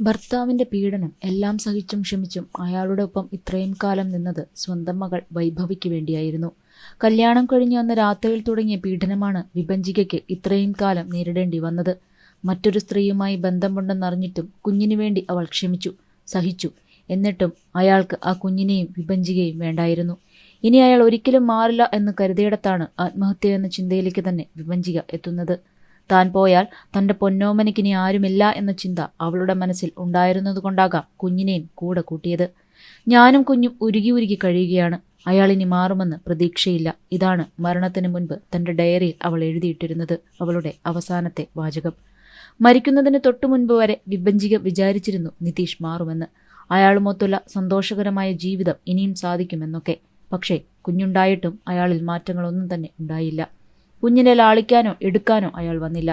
ഭർത്താവിന്റെ പീഡനം എല്ലാം സഹിച്ചും ക്ഷമിച്ചും അയാളുടെ ഒപ്പം ഇത്രയും കാലം നിന്നത് സ്വന്തം മകൾ വൈഭവിക്ക് വേണ്ടിയായിരുന്നു. കല്യാണം കഴിഞ്ഞ് അന്ന് രാത്രിയിൽ തുടങ്ങിയ പീഡനമാണ് വിഭജികയ്ക്ക് ഇത്രയും കാലം നേരിടേണ്ടി വന്നത്. മറ്റൊരു സ്ത്രീയുമായി ബന്ധമുണ്ടെന്നറിഞ്ഞിട്ടും കുഞ്ഞിനു വേണ്ടി അവൾ ക്ഷമിച്ചു സഹിച്ചു. എന്നിട്ടും അയാൾക്ക് ആ കുഞ്ഞിനെയും വിഭജികയും വേണ്ടായിരുന്നു. ഇനി അയാൾ ഒരിക്കലും മാറില്ല എന്ന് കരുതിയിടത്താണ് ആത്മഹത്യ എന്ന ചിന്തയിലേക്ക് തന്നെ വിഭജിക എത്തുന്നത്. താൻ പോയാൽ തന്റെ പൊന്നോമനക്കിനി ആരുമില്ല എന്ന ചിന്ത അവളുടെ മനസ്സിൽ ഉണ്ടായിരുന്നതുകൊണ്ടാകാം കുഞ്ഞിനെയും കൂടെ കൂട്ടിയത്. ഞാനും കുഞ്ഞും ഉരുകി ഉരുകി കഴിയുകയാണ്. അയാൾ ഇനി മാറുമെന്ന് പ്രതീക്ഷയില്ല. ഇതാണ് മരണത്തിന് മുൻപ് തന്റെ ഡയറിയിൽ അവൾ എഴുതിയിട്ടിരുന്നത്. അവളുടെ അവസാനത്തെ വാചകം. മരിക്കുന്നതിന് തൊട്ടു മുൻപ് വരെ വിഭജിക വിചാരിച്ചിരുന്നു നിതീഷ് മാറുമെന്ന്. അയാളുമൊത്തുള്ള സന്തോഷകരമായ ജീവിതം ഇനിയും സാധിക്കുമെന്നൊക്കെ. പക്ഷേ കുഞ്ഞുണ്ടായിട്ടും അയാളിൽ മാറ്റങ്ങളൊന്നും തന്നെ ഉണ്ടായില്ല. കുഞ്ഞിനെ ലാളിക്കാനോ എടുക്കാനോ അയാൾ വന്നില്ല.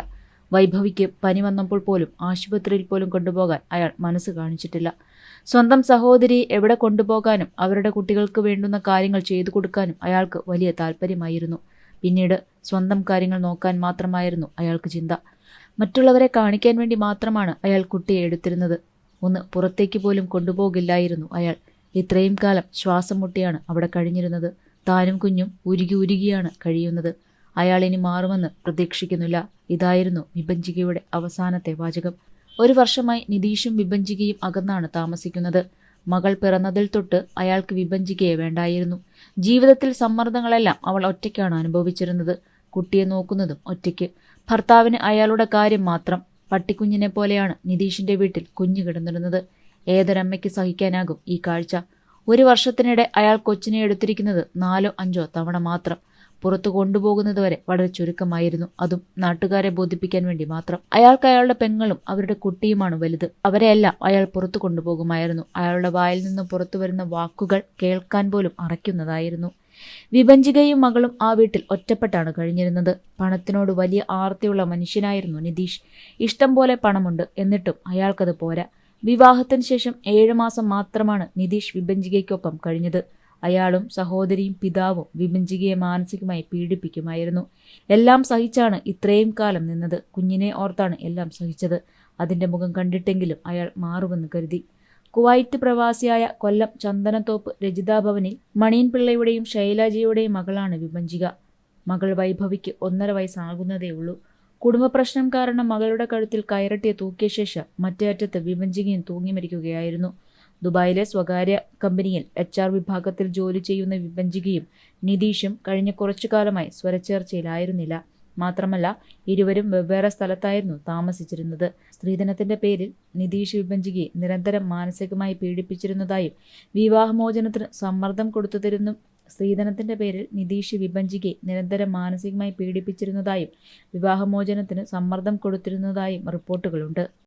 വൈഭവിക്ക് പനി വന്നപ്പോൾ പോലും ആശുപത്രിയിൽ പോലും കൊണ്ടുപോകാൻ അയാൾ മനസ്സ് കാണിച്ചിട്ടില്ല. സ്വന്തം സഹോദരി എവിടെ കൊണ്ടുപോകാനും അവരുടെ കുട്ടികൾക്ക് വേണ്ടുന്ന കാര്യങ്ങൾ ചെയ്തു കൊടുക്കാനും അയാൾക്ക് വലിയ താല്പര്യമായിരുന്നു പിന്നീട് സ്വന്തം കാര്യങ്ങൾ നോക്കാൻ മാത്രമായിരുന്നു അയാൾക്ക് ചിന്ത. മറ്റുള്ളവരെ കാണിക്കാൻ വേണ്ടി മാത്രമാണ് അയാൾ കുട്ടിയെ എടുത്തിരുന്നത്. ഒന്ന് പുറത്തേക്ക് പോലും കൊണ്ടുപോകില്ലായിരുന്നു അയാൾ. ഇത്രയും കാലം ശ്വാസം മുട്ടിയാണ് അവിടെ കഴിഞ്ഞിരുന്നത്. താനും കുഞ്ഞും ഉരുകി ഉരുകിയാണ് കഴിയുന്നത്. അയാൾ ഇനി മാറുമെന്ന് പ്രതീക്ഷിക്കുന്നില്ല. ഇതായിരുന്നു വിഭഞ്ചികയുടെ അവസാനത്തെ വാചകം. ഒരു വർഷമായി നിതീഷും വിഭഞ്ചികയും അകന്നാണ് താമസിക്കുന്നത്. മകൾ പിറന്നതിൽ തൊട്ട് അയാൾക്ക് വിഭഞ്ചികയെ വേണ്ടായിരുന്നു. ജീവിതത്തിൽ സമ്മർദ്ദങ്ങളെല്ലാം അവൾ ഒറ്റയ്ക്കാണ് അനുഭവിച്ചിരുന്നത്. കുട്ടിയെ നോക്കുന്നതും ഒറ്റയ്ക്ക്. ഭർത്താവിന് അയാളുടെ കാര്യം മാത്രം. പട്ടിക്കുഞ്ഞിനെ പോലെയാണ് നിതീഷിന്റെ വീട്ടിൽ കുഞ്ഞു കിടന്നിരുന്നത്. ഏതൊരമ്മയ്ക്ക് സഹിക്കാനാകും ഈ കാഴ്ച? ഒരു വർഷത്തിനിടെ അയാൾ കൊച്ചിനെ എടുത്തിരിക്കുന്നത് നാലോ അഞ്ചോ തവണ മാത്രം. പുറത്തു കൊണ്ടുപോകുന്നതുവരെ വളരെ ചുരുക്കമായിരുന്നു. അതും നാട്ടുകാരെ ബോധിപ്പിക്കാൻ വേണ്ടി മാത്രം. അയാൾക്ക് അയാളുടെ പെങ്ങളും അവരുടെ കുട്ടിയുമാണ് വലുത്. അവരെയെല്ലാം അയാൾ പുറത്തു കൊണ്ടുപോകുമായിരുന്നു. അയാളുടെ വായിൽ നിന്ന് പുറത്തു വരുന്ന വാക്കുകൾ കേൾക്കാൻ പോലും അറയ്ക്കുന്നതായിരുന്നു. വിഭഞ്ചികയും മകളും ആ വീട്ടിൽ ഒറ്റപ്പെട്ടാണ് കഴിഞ്ഞിരുന്നത്. പണത്തിനോട് വലിയ ആർത്തിയുള്ള മനുഷ്യനായിരുന്നു നിതീഷ്. ഇഷ്ടം പോലെ പണമുണ്ട്. എന്നിട്ടും അയാൾക്കത് പോരാ. വിവാഹത്തിന് ശേഷം ഏഴു മാസം മാത്രമാണ് നിതീഷ് വിഭഞ്ചികയ്ക്കൊപ്പം കഴിഞ്ഞത്. അയാളും സഹോദരിയും പിതാവും വിഭജികയെ മാനസികമായി പീഡിപ്പിക്കുമായിരുന്നു. എല്ലാം സഹിച്ചാണ് ഇത്രയും കാലം നിന്നത്. കുഞ്ഞിനെ ഓർത്താണ് എല്ലാം സഹിച്ചത്. അതിന്റെ മുഖം കണ്ടിട്ടെങ്കിലും അയാൾ മാറുമെന്ന് കരുതി. കുവൈറ്റ് പ്രവാസിയായ കൊല്ലം ചന്ദനത്തോപ്പ് രചിതാ ഭവനിൽ മണിയൻ പിള്ളയുടെയും ശൈലജയുടെയും മകളാണ് വിഭജിക. മകൾ വൈഭവിക്ക് ഒന്നര വയസ്സാകുന്നതേ ഉള്ളൂ. കുടുംബ പ്രശ്നം കാരണം മകളുടെ കഴുത്തിൽ കയറട്ടിയെ തൂക്കിയ ശേഷം മറ്റേ അറ്റത്ത് വിഭജികയും തൂങ്ങി മരിക്കുകയായിരുന്നു ദുബായിലെ സ്വകാര്യ കമ്പനിയിൽ എച്ച് ആർ വിഭാഗത്തിൽ ജോലി ചെയ്യുന്ന വിഭജികയും നിതീഷും കഴിഞ്ഞ കുറച്ചു കാലമായി സ്വരച്ചേർച്ചയിലായിരുന്നില്ല. മാത്രമല്ല ഇരുവരും വെവ്വേറെ സ്ഥലത്തായിരുന്നു താമസിച്ചിരുന്നത്. സ്ത്രീധനത്തിന്റെ പേരിൽ നിതീഷ് വിഭജികയെ നിരന്തരം മാനസികമായി പീഡിപ്പിച്ചിരുന്നതായും വിവാഹമോചനത്തിന് സമ്മർദ്ദം കൊടുത്തുതരുന്നും സ്ത്രീധനത്തിന്റെ പേരിൽ നിതീഷ് വിഭജികയെ നിരന്തരം മാനസികമായി പീഡിപ്പിച്ചിരുന്നതായും വിവാഹമോചനത്തിന് സമ്മർദ്ദം കൊടുത്തിരുന്നതായും റിപ്പോർട്ടുകളുണ്ട്.